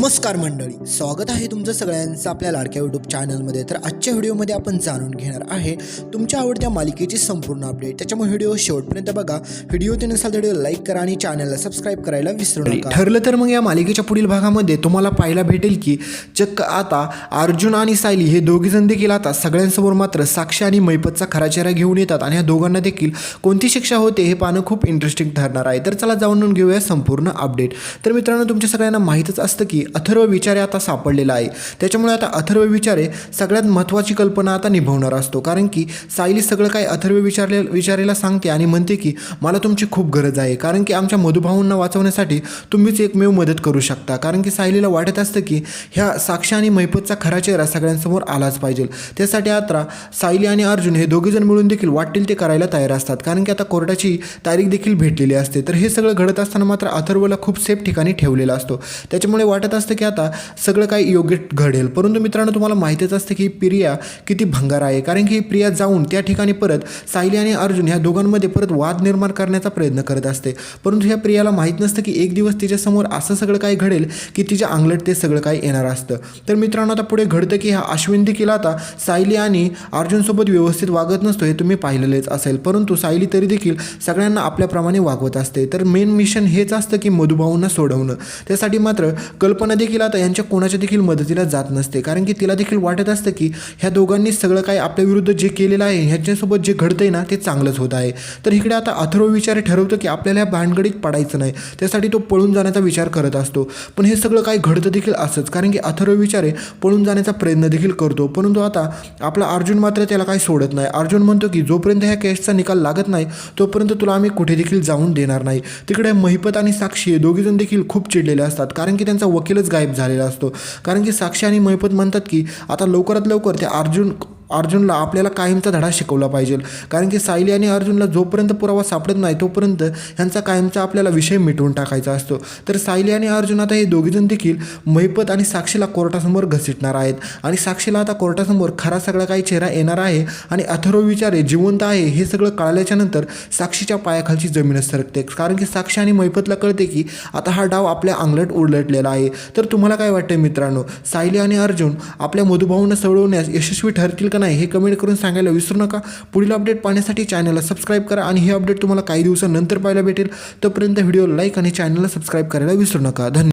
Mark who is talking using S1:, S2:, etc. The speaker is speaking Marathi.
S1: नमस्कार मंडळी स्वागत आहे तुमचं सगळ्यांचं आपल्या लाडक्या यूट्यूब चॅनलमध्ये तर आजच्या व्हिडिओमध्ये आपण जाणून घेणार आहे तुमच्या आवडत्या मालिकेची संपूर्ण अपडेट त्याच्यामुळे व्हिडिओ शेवटपर्यंत बघा. व्हिडिओ ते नसाल तर व्हिडिओ लाईक करा आणि चॅनलला सबस्क्राईब करायला विसरू नका. ठरलं तर मग या मालिकेच्या पुढील भागामध्ये तुम्हाला पाहायला भेटेल की चक्क आता अर्जुन आणि सायली हे दोघेजण देखील आता सगळ्यांसमोर मात्र साक्षी आणि मैपतचा खरा चेहरा घेऊन येतात आणि या दोघांना देखील कोणती शिक्षा होते हे पाहणं खूप इंटरेस्टिंग ठरणार आहे. तर चला जाणून घेऊया संपूर्ण अपडेट तर मित्रांनो तुमच्या सगळ्यांना माहीतच असतं की अथर्व विचारे आता सापडलेला आहे. त्याच्यामुळे आता अथर्व विचारे सगळ्यात महत्त्वाची कल्पना आता निभवणार असतो. कारण की सायली सगळं काही अथर्व विचारले विचारेला सांगते आणि म्हणते की मला तुमची खूप गरज आहे. कारण की आमच्या मधुभाऊंना वाचवण्यासाठी तुम्हीच एकमेव मदत करू शकता. कारण की सायलीला वाटत असतं की ह्या साक्षी आणि मैपतचा खरा चेहरा सगळ्यांसमोर आलाच पाहिजे. त्यासाठी आता सायली आणि अर्जुन हे दोघेजण मिळून देखील वाटेल ते करायला तयार असतात. कारण की आता कोर्टाची तारीख देखील भेटलेली असते. तर हे सगळं घडत असताना मात्र अथर्वला खूप सेफ ठिकाणी ठेवलेला असतो. त्याच्यामुळे वाटत असतं की आता सगळं काही योग्य घडेल. परंतु मित्रांनो तुम्हाला माहितीच असतं की प्रिया किती भंगार आहे. कारण की प्रिया जाऊन त्या ठिकाणी परत सायली आणि अर्जुन ह्या दोघांमध्ये परत वाद निर्माण करण्याचा प्रयत्न करत असते. परंतु ह्या प्रियाला माहीत नसतं की एक दिवस तिच्यासमोर असं सगळं काही घडेल की तिच्या अंगलट ते सगळं काही येणार असतं. तर मित्रांनो आता पुढे घडतं की हा अश्विन देखील आता सायली आणि अर्जुनसोबत व्यवस्थित वागत नसतो हे तुम्ही पाहिलेलेच असेल. परंतु सायली तरी देखील सगळ्यांना आपल्याप्रमाणे वागवत असते. तर मेन मिशन हेच असतं की मधुभाऊंना सोडवणं. त्यासाठी मात्र कल्पना देखील आता यांच्या कोणाच्या देखील मदतीला जात नसते. कारण की तिला देखील वाटत असतं की ह्या दोघांनी सगळं काय आपल्या विरुद्ध जे केलेलं आहे ह्याच्यासोबत जे घडतंय ना ते चांगलंच होत आहे. तर इकडे आता अथर्व विचार ठरवतो की आपल्याला या भानगडीत पडायचं नाही. त्यासाठी तो पळून जाण्याचा विचार करत असतो. पण हे सगळं काय घडतं देखील असंच. कारण की अथर्व विचारे पळून जाण्याचा प्रयत्न देखील करतो. परंतु आता आपला अर्जुन मात्र त्याला काही सोडत नाही. अर्जुन म्हणतो की जोपर्यंत ह्या केसचा निकाल लागत नाही तोपर्यंत तुला आम्ही कुठे देखील जाऊन देणार नाही. तिकडे महिपत आणि साक्षी दोघीजण देखील खूप चिडलेले असतात. कारण की त्यांचा वकील तिकडेच गायब झालेला असतो. कारण की साक्षी आणि मैपत म्हणतात की आता लवकरात लवकर त्या अर्जुन अर्जुनला आपल्याला कायमचा धडा शिकवला पाहिजे. कारण की सायली आणि अर्जुनला जोपर्यंत पुरावा सापडत नाही तोपर्यंत ह्यांचा कायमचा आपल्याला विषय मिटवून टाकायचा असतो. तर सायली आणि अर्जुन आता हे दोघीजण देखील महिपत आणि साक्षीला कोर्टासमोर घसीटणार आहेत. आणि साक्षीला आता कोर्टासमोर खरा सगळा काही चेहरा येणार आहे आणि अथर्व विचारे जिवंत आहे हे सगळं कळल्याच्यानंतर साक्षीच्या पायाखालची जमीनच सरकते. कारण की साक्षी आणि महिपतला कळते की आता हा डाव आपल्या अंगलट उलटलेला आहे. तर तुम्हाला काय वाटतं मित्रांनो? सायली आणि अर्जुन आपल्या मधुभाऊंना सोडवण्यास यशस्वी ठरतील का नाही हे कमेंट करून सांगायला विसरू नका. पुढील अपडेट पाहण्यासाठी चॅनलला सबस्क्राईब करा आणि हे अपडेट तुम्हाला काही दिवसानंतर पाहायला भेटेल. तोपर्यंत व्हिडिओ लाईक आणि चॅनलला सबस्क्राईब करायला विसरू नका. धन्यवाद.